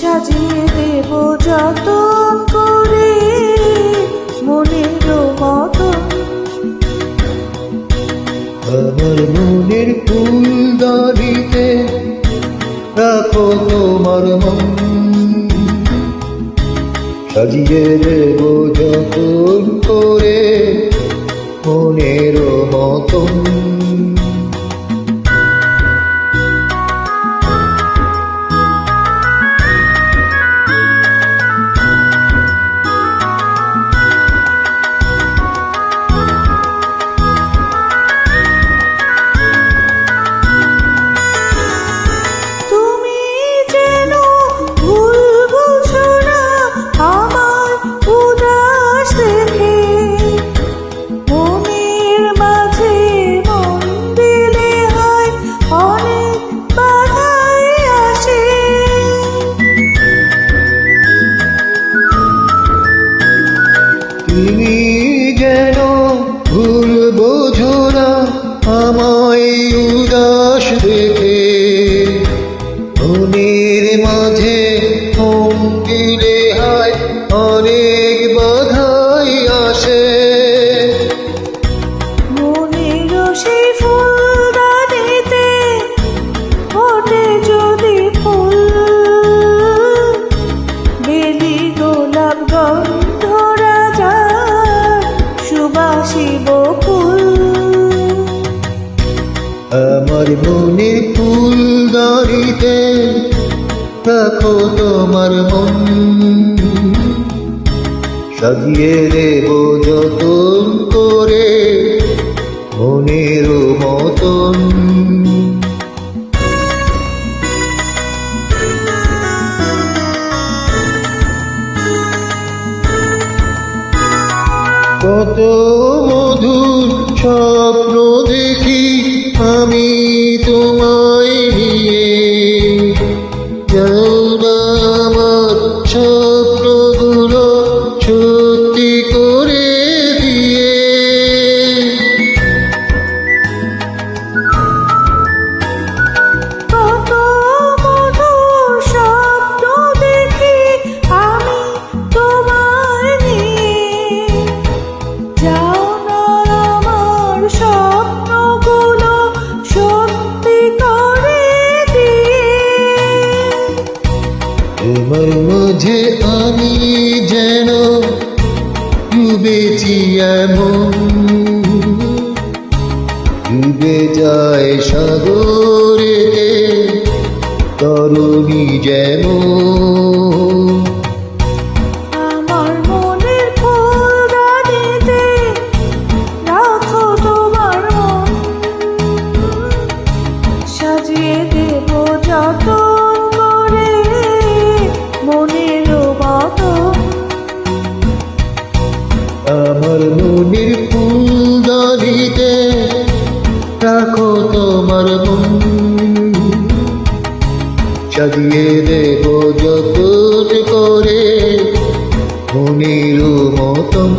সাজিয়ে দেব যত করে মনের মত আমার মনের ফুলদানিতে রাখো তোমার মন। সাজিয়ে দেব যত করে মনের মতন। তুমি যেন ভুল বোঝো না, আমায় উদাস দেখে। মনের মাঝে অঙ্কিলে হয়, অনেক বাধাই আসে। আমার মনের ফুল দাঁড়িতে রাখো তোমার মন। সাজিয়ে দেব যতন করে মনের মতন। কত মধুর আমার মাঝে আমি যেন ডুবেছি এমন। ডুবে যায় সাগরে তরুণী যেমন। সাজিয়ে দেব যত করে মনের মতন।